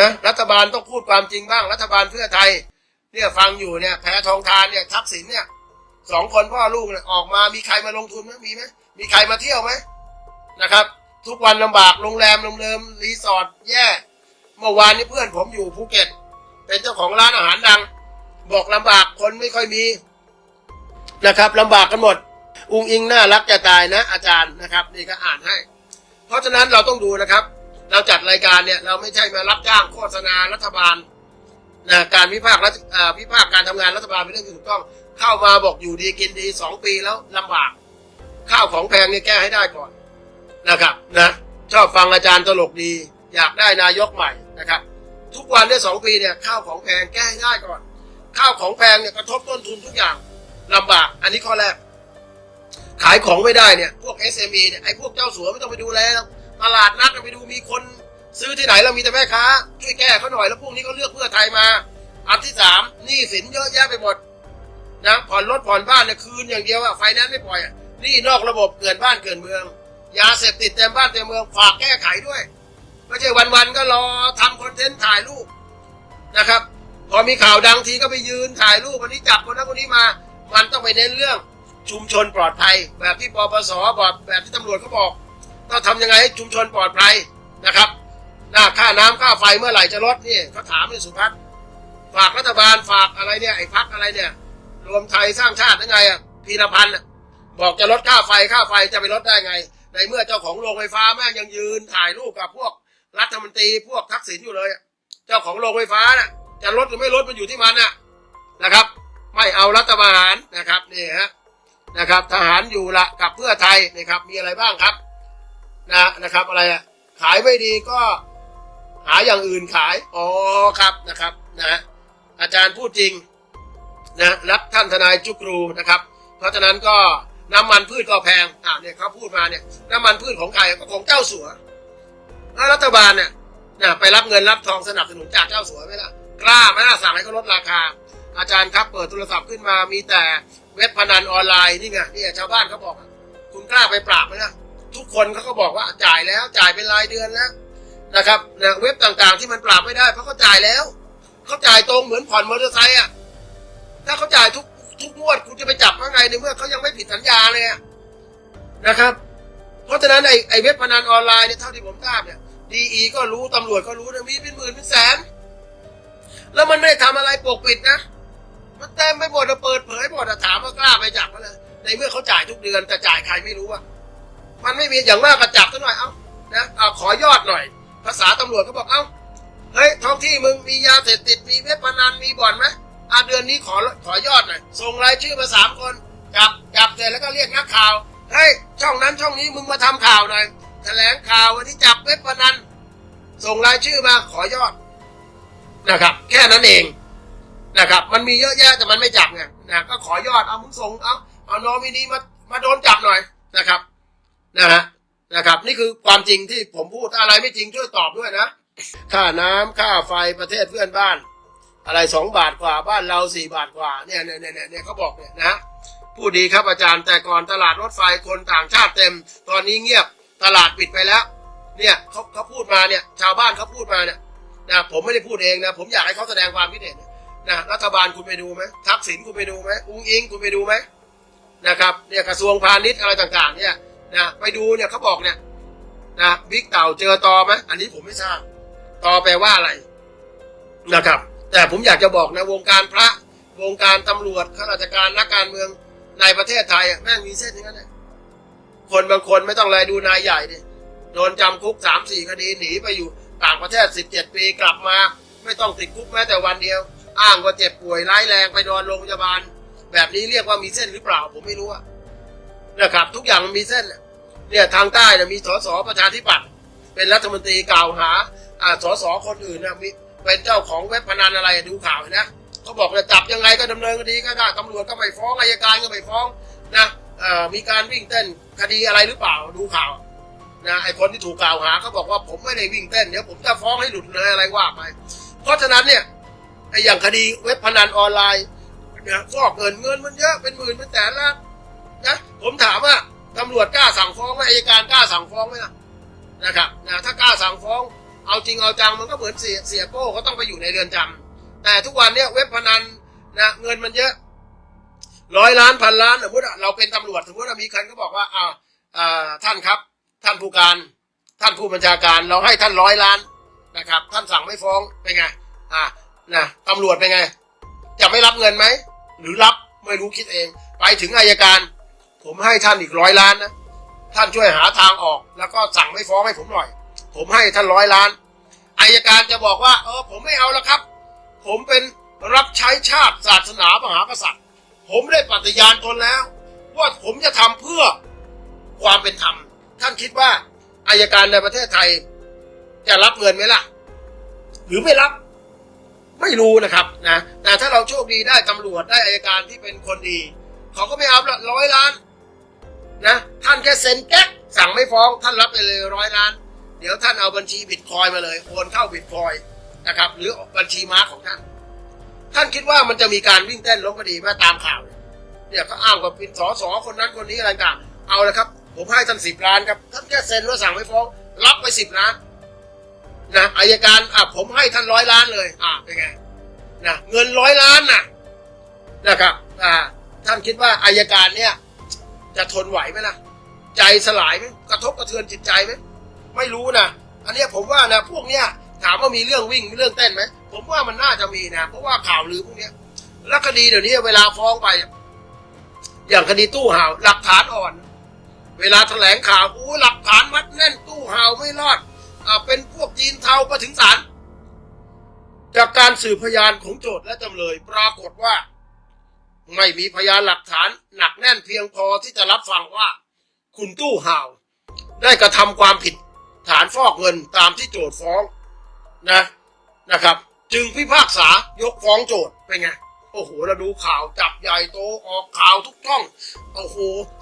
นะรัฐบาลต้องพูดความจริงบ้าง รัฐบาลเพื่อไทย เนี่ยฟังอยู่เนี่ยแพทองทานเนี่ยทักษิณเนี่ยสองคนพ่อลูกเนี่ยออกมามีใครมาลงทุนไหมมีไหมมีใครมาเที่ยวไหมนะครับ ทุกวันลำบากโรงแรมโรงแรมรีสอร์ทแย่ เมื่อวานนี้เพื่อนผมอยู่ภูเก็ต เป็นเจ้าของร้านอาหารดัง บอกลำบากคนไม่ค่อยมีนะครับลำบากกันหมด อุงอิงน่ารักจะตายนะ อาจารย์นะครับ นี่ก็อ่านให้ เพราะฉะนั้นเราต้องดูนะครับ เราจัดรายการเนี่ยเราไม่ใช่มารับจ้างโฆษณารัฐบาลนะการวิพากษ์รัฐอ่าวิพากษ์การทำงานรัฐบาลเป็นเรื่องที่ถูกต้องเข้ามาบอกอยู่ดีกินดีสองปีแล้วลำบาก ข้าวของแพงเนี่ยแก้ให้ได้ก่อนนะครับนะชอบฟังอาจารย์ตลกดี อยากได้นายกใหม่นะครับ ทุกวันได้สองปีเนี่ยข้าวของแพงแก้ให้ได้ก่อน ข้าวของแพงเนี่ยกระทบต้นทุนทุกอย่างลำบาก อันนี้ข้อแรก ขายของไม่ได้เนี่ยพวก SME เนี่ยไอ้พวกเจ้าสัวไม่ต้องไปดูแลแล้ว ตลาดนัดไปดูมีคนซื้อที่ไหนเรามีแต่แม่ค้า ช่วยแก้เขาหน่อยแล้วพวกนี้ก็เลือกเพื่อไทยมา อันที่สามหนี้สินเยอะแยะไปหมดนะผ่อนรถผ่อนบ้านเนี่ยคืนอย่างเดียวอะไฟแนนซ์ไม่ปล่อยหนี่นอกระบบเกินบ้านเกินเมือง ยาเสพติดเต็มบ้านเต็มเมืองฝากแก้ไขด้วยไม่ใช่วันๆก็รอทำคอนเทนต์ถ่ายรูปนะครับพอมีข่าวดังทีก็ไปยืนถ่ายรูปวันนี้จับคนนั้นคนนี้มา มันต้องไปเน้นเรื่องชุมชนปลอดภัย แบบที่ปปสบอกแบบที่ตำรวจเขาบอก ต้องทำยังไงให้ชุมชนปลอดภัยนะครับหน้าค่าน้ำค่าไฟเมื่อไหร่จะลดนี่เขาถามในสุพัฒน์ฝากรัฐบาลฝากอะไรเนี่ยไอ้พักอะไรเนี่ย รวมไทยสร้างชาติยังไงอะพีรพันธ์บอกจะลดค่าไฟค่าไฟจะไปลดได้ไง ในเมื่อเจ้าของโรงไฟฟ้าแม่งยังยืนถ่ายรูปกับพวกรัฐมนตรีพวกทักษิณอยู่เลยเจ้าของโรงไฟฟ้าน่ะจะลดหรือไม่ลดมันอยู่ที่มันน่ะนะครับ ไม่เอารัฐประหารนะครับนี่ฮะนะครับ ทหารอยู่ละกับเพื่อไทยนะครับมีอะไรบ้างครับ นะนะครับอะไรอะขายไม่ดีก็หาอย่างอื่นขาย อ๋อครับนะครับนะฮะอาจารย์พูดจริงนะรักท่านทนายจุกรูนะครับ เพราะฉะนั้นก็น้ำมันพืชก็แพงอ่าเนี่ยเขาพูดมาเนี่ยน้ำมันพืชของใครก็ของเจ้าสัวแล้วรัฐบาลเนี่ยนะไปรับเงินรับทองสนับสนุนจากเจ้าสัวไหมล่ะกล้าไหมล่ะสั่งให้เขาลดราคา อาจารย์ครับเปิดโทรศัพท์ขึ้นมามีแต่เว็บพนันออนไลน์นี่ไงนี่ชาวบ้านเขาบอก คุณกล้าไปปราบไหมล่ะ ทุกคนเขาก็บอกว่าจ่ายแล้วจ่ายเป็นรายเดือนแล้วนะครับนะเว็บต่างๆที่มันปราบไม่ได้เพราะเขาจ่ายแล้วเขาจ่ายตรงเหมือนผ่อนมอเตอร์ไซค์อะถ้าเขาจ่ายทุกทุกงวดคุณจะไปจับเขาไงในเมื่อเขายังไม่ผิดสัญญาเลยนะครับ เพราะฉะนั้นไอ้ไอ้เว็บพนันออนไลน์เนี่ยเท่าที่ผมทราบเนี่ยดีอีก็รู้ตำรวจก็รู้นะมีเป็นหมื่นเป็นแสนแล้วมันไม่ได้ทำอะไรปกปิดนะมันเต็มไปหมดอะเปิดเผยหมดอะถามว่ากล้าไปจับมาเลยในเมื่อเขาจ่ายทุกเดือนแต่จ่ายใครไม่รู้อะ มันไม่มีอย่างมากก็จับซะหน่อย เอ้านะเอาขอยอดหน่อย ภาษาตำรวจเขาบอก เอ้าเฮ้ย ท้องที่มึงมียาเสพติด มีเว็บพนัน มีบ่อนไหมอะเดือนนี้ขอขอยอดหน่อย ส่งรายชื่อมาสามคนจับจับเสร็จแล้วก็เรียกนักข่าว เฮ้ย ช่องนั้นช่องนี้มึงมาทำข่าวหน่อย แถลงข่าววันที่จับเว็บพนัน ส่งรายชื่อมาขอยอดนะครับ แค่นั้นเองนะครับ มันมีเยอะแยะแต่มันไม่จับไงนะก็ขอยอด เอามึงส่ง เอาเอานอมินีมา มาโดนจับหน่อยนะครับ นะฮะนะครับ นี่คือความจริงที่ผมพูดอะไรไม่จริงช่วยตอบด้วยนะ ค่าน้ำค่าไฟประเทศเพื่อนบ้าน อะไรสองบาทกว่าบ้านเราสี่บาทกว่าเนี่ยเนี่ยเนี่ยเนี่ยเขาบอกเนี่ยนะพูดดีครับอาจารย์แต่ก่อนตลาดรถไฟคนต่างชาติเต็ม ตอนนี้เงียบตลาดปิดไปแล้ว เนี่ยเขาเขาพูดมาเนี่ย ชาวบ้านเขาพูดมาเนี่ยนะผมไม่ได้พูดเองนะ ผมอยากให้เขาแสดงความคิดเห็นนะรัฐบาลคุณไปดูไหมทักษิณคุณไปดูไหมอุ้งอิงคุณไปดูไหมนะครับเนี่ยกระทรวงพาณิชย์อะไรต่างๆเนี่ย นะไปดูเนี่ยเขาบอกเนี่ยนะบิ๊กเต่าเจอตอไหมอันนี้ผมไม่ทราบตอแปลว่าอะไรนะครับ แต่ผมอยากจะบอกนะวงการพระวงการตำรวจข้าราชการนักการเมืองในประเทศไทยแม่งมีเส้นอย่างนั้นแหละคนบางคนไม่ต้องอะไรดูนายใหญ่ดิโดนจำคุกสามสี่คดีหนีไปอยู่ต่างประเทศสิบเจ็ดปีกลับมา ไม่ต้องติดคุกแม้แต่วันเดียว อ้างว่าเจ็บป่วยร้ายแรงไปนอนโรงพยาบาล แบบนี้เรียกว่ามีเส้นหรือเปล่า ผมไม่รู้อะ นะครับ ทุกอย่างมันมีเส้นเนี่ยทางใต้เนี่ยมีสสประชาธิปัตย์เป็นรัฐมนตรีกล่าวหาอ่าสสคนอื่นนะมีเป็นเจ้าของเว็บพนันอะไรดูข่าวนะเขาบอกจะจับยังไงก็ดำเนินคดีก็ได้ตำรวจก็ไม่ฟ้องอายการก็ไม่ฟ้องนะเอ่อมีการวิ่งเต้นคดีอะไรหรือเปล่าดูข่าวนะไอคนที่ถูกกล่าวหาเขาบอกว่าผมไม่ได้วิ่งเต้นเดี๋ยวผมจะฟ้องให้หลุดเลยอะไรว่าไปเพราะฉะนั้นเนี่ยไออย่างคดีเว็บพนันออนไลน์เนี่ยฟอกเงินเงินมันเยอะเป็นหมื่นเป็นแสนล้าน นะผมถามว่าตำรวจกล้าสั่งฟ้องไหมอายการกล้าสั่งฟ้องไหมล่ะนะครับนะถ้ากล้าสั่งฟ้อง เอาจริงเอาจังมันก็เหมือนเสียเสียโป้ก็ต้องไปอยู่ในเรือนจำแต่ทุกวันเนี้ยเว็บพนันนะเงินมันเยอะร้อยล้านพันล้านสมมติเราเป็นตำรวจสมมติว่ามีใครก็บอกว่าอ่าอ่าท่านครับ ท่านผู้การ ท่านผู้บัญชาการเราให้ท่านร้อยล้านนะครับ ท่านสั่งไม่ฟ้องเป็นไงอ่านะตำรวจเป็นไง จะไม่รับเงินไหมหรือรับไม่รู้คิดเอง ไปถึงอายการ ผมให้ท่านอีกร้อยล้านนะ ท่านช่วยหาทางออก แล้วก็สั่งไม่ฟ้องให้ผมหน่อย ผมให้ท่านร้อยล้าน อายการจะบอกว่า เออ ผมไม่เอาแล้วครับ ผมเป็นรับใช้ชาติศาสนามหากษัตริย์ ผมได้ปฏิญาณตนแล้ว ว่าผมจะทำเพื่อความเป็นธรรม ท่านคิดว่าอายการในประเทศไทย จะรับเงินไหมล่ะ หรือไม่รับ ไม่รู้นะครับนะแต่ถ้าเราโชคดีได้ตำรวจได้อายการที่เป็นคนดีเขาก็ไม่เอาละร้อยล้าน นะ ท่านแค่เซ็นแก๊กสั่งไม่ฟ้องท่านรับไปเลยร้อยล้าน เดี๋ยวท่านเอาบัญชีบิตคอยมาเลยโอนเข้าบิตคอยนะครับ หรือบัญชีม้าของท่าน ท่านคิดว่ามันจะมีการวิ่งเต้นล้มคดีไมาตามข่าว เนี่ยเนี่ยก็อ้างว่าเป็นสอสอคนนั้นคนนี้อะไรต่างเอาละครับ ผมให้ท่านสิบล้านครับ ท่านแค่เซ็นว่าสั่งไม่ฟ้อง รับไปสิบล้านนะอายการอะผมให้ท่านร้อยล้านเลย อ่าเป็นไงนะเงินร้อยล้านน่ะนะครับอ่าท่านคิดว่าอายการเนี่ย จะทนไหวไหมล่ะ ใจสลายไหมกระทบกระเทือนจิตใจไหมไม่รู้นะอันนี้ผมว่านะพวกเนี้ยถามว่ามีเรื่องวิ่งมีเรื่องเต้นไหมผมว่ามันน่าจะมีนะเพราะว่าข่าวลือพวกเนี้ยแล้วคดีเดี๋ยวนี้เวลาฟ้องไป อย่างคดีตู้ห่าวหลักฐานอ่อน เวลาแถลงข่าวอู้หลักฐานมัดแน่นตู้ห่าวไม่รอดอ่าเป็นพวกจีนเทาก็ถึงศาลจากการสืบพยานของโจทย์และจำเลยปรากฏว่า ไม่มีพยานหลักฐานหนักแน่นเพียงพอที่จะรับฟังว่า คุณตู้ห่าว ได้กระทำความผิดฐานฟอกเงินตามที่โจทย์ฟ้องนะนะครับ จึงพิพากษายกฟ้องโจทเป็นไงโอ้โหเราดูข่าวจับใหญ่โตออกข่าวทุกช่องโอ้โห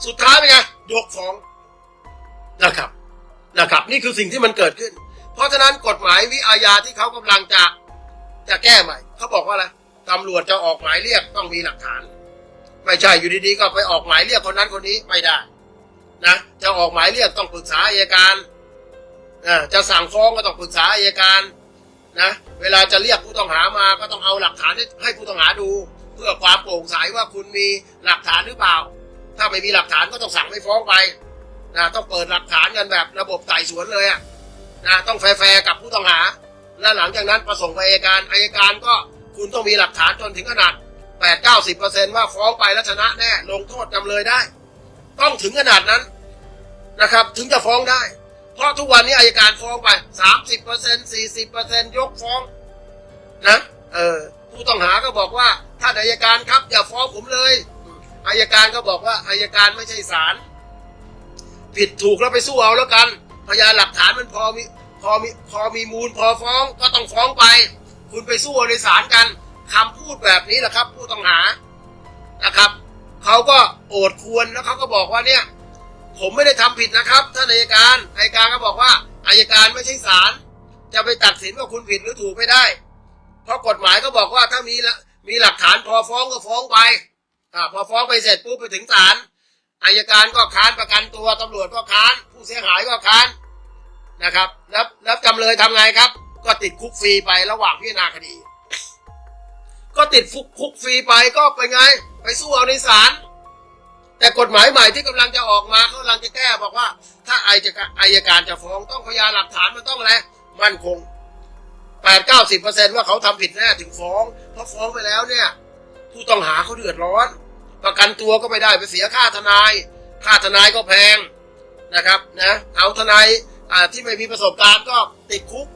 สุดท้ายเป็นไงยกฟ้องนะครับนะครับ นี่คือสิ่งที่มันเกิดขึ้น เพราะฉะนั้นกฎหมายวิอาญาที่เขากำลังจะจะแก้ใหม่เขาบอกว่าอะไร ตำรวจจะออกหมายเรียกต้องมีหลักฐาน ไม่ใช่อยู่ดีๆก็ไปออกหมายเรียกคนนั้นคนนี้ไม่ได้นะจะออกหมายเรียกต้องปรึกษาอัยการอ่าจะสั่งฟ้องก็ต้องปรึกษาอัยการนะเวลาจะเรียกผู้ต้องหามาก็ต้องเอาหลักฐานให้ให้ผู้ต้องหาดู เพื่อความโปร่งใสว่าคุณมีหลักฐานหรือเปล่า ถ้าไม่มีหลักฐานก็ต้องสั่งไม่ฟ้องไปนะต้องเปิดหลักฐานกันแบบระบบไต่สวนเลยอะนะต้องแฟร์กับผู้ต้องหา และหลังจากนั้นประส่งไปอัยการอัยการก็ คุณต้องมีหลักฐานจนถึงขนาด8 9 0เปอร์เซ็นว่าฟ้องไปแล้วชนะแน่ ลงโทษจำเลยได้ ต้องถึงขนาดนั้นนะครับ ถึงจะฟ้องได้ เพราะทุกวันนี้อัยการฟ้องไป 30เปอร์เซ็น40เปอร์เซ็นยกฟ้องนะเออผู้ต้องหาก็บอกว่าถ้าอัยการครับ อย่าฟ้องผมเลยอัยการก็บอกว่าอัยการไม่ใช่ศาลผิดถูกแล้วไปสู้เอาแล้วกัน พยานหลักฐานมันพอมีพอมีพอมีมูลพอฟ้องก็ต้องฟ้องไป คุณไปสู้อาในศาลกันคำพูดแบบนี้แหละครับ ผู้ต้องหานะครับเขาก็โอดควรแล้วเขาก็บอกว่าเนี่ย ผมไม่ได้ทำผิดนะครับท่านอัยการอัยการก็บอกว่าอัยการไม่ใช่ศาลจะไปตัดสินว่าคุณผิดหรือถูกไม่ได้ เพราะกฎหมายก็บอกว่าถ้ามีมีหลักฐานพอฟ้องก็ฟ้องไปอพอฟ้องไปเสร็จปุ๊บไปถึงศาลอายการก็ค้านประกันตัวตำรวจก็ค้าน ผู้เสียหายก็ค้านนะครับแล้วแล้วจำเลยทำไงครับ ก็ติดคุกฟรีไประหว่างพิจารณาคดี ก็ติดคุกคุกฟรีไปก็ไปไง ไปสู้เอาในศาลแต่กฎหมายใหม่ที่กำลังจะออกมาเขากำลังจะแก้บอกว่า ถ้าอายจะอายการจะฟ้องต้องพยานหลักฐานมันต้องอะไรมั่นคงแปดเก้าสิบเปอร์เซ็นว่าเขาทำผิดแน่ถึงฟ้องเพราะฟ้องไปแล้วเนี่ย ผู้ต้องหาเขาเดือดร้อน ประกันตัวก็ไม่ได้ไปเสียค่าทนาย ค่าทนายก็แพงนะครับนะเอาทนายที่ไม่มีประสบการณ์ก็ติดคุก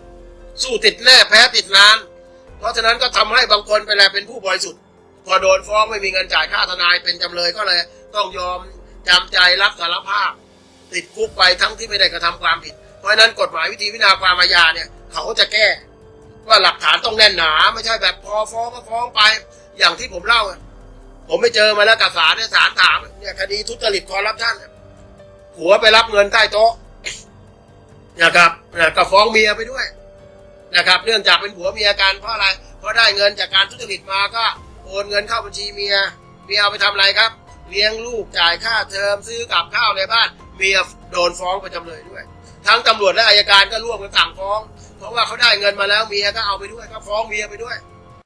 สู้ติดแน่แพ้ติดนาน เพราะฉะนั้นก็ทำให้บางคนไปแลเป็นผู้บริสุทธิ์พอโดนฟ้องไม่มีเงินจ่ายค่าทนายเป็นจำเลยก็เลยต้องยอมจำใจรับสารภาพ ติดคุกไปทั้งที่ไม่ได้กระทำความผิด เพราะฉะนั้นกฎหมายวิธีวินาความอาญาเนี่ยเขาจะแก้ว่าหลักฐานต้องแน่นหนาไม่ใช่แบบพอฟ้องก็ฟ้องไปอย่างที่ผมเล่า ผมไปเจอมาแล้วกับศาลเนี่ยศาลถามเนี่ยคดีทุจริตคอร์รัปชันเนี่ยผัวไปรับเงินใต้โต๊ะนะครับนะก็ฟ้องเมียไปด้วย นะครับ เนื่องจากเป็นผัวเมียกันเพราะอะไรเพราะได้เงินจากการทุจริตมาก็โอนเงินเข้าบัญชีเมียเมียเอาไปทำอะไรครับ เลี้ยงลูกจ่ายค่าเทอมซื้อกับข้าวในบ้านเมียโดนฟ้องไปจำเลยด้วย ทั้งตำรวจและอายการก็ร่วมกันต่างฟ้อง เพราะว่าเขาได้เงินมาแล้วเมียก็เอาไปด้วยก็ฟ้องเมียไปด้วย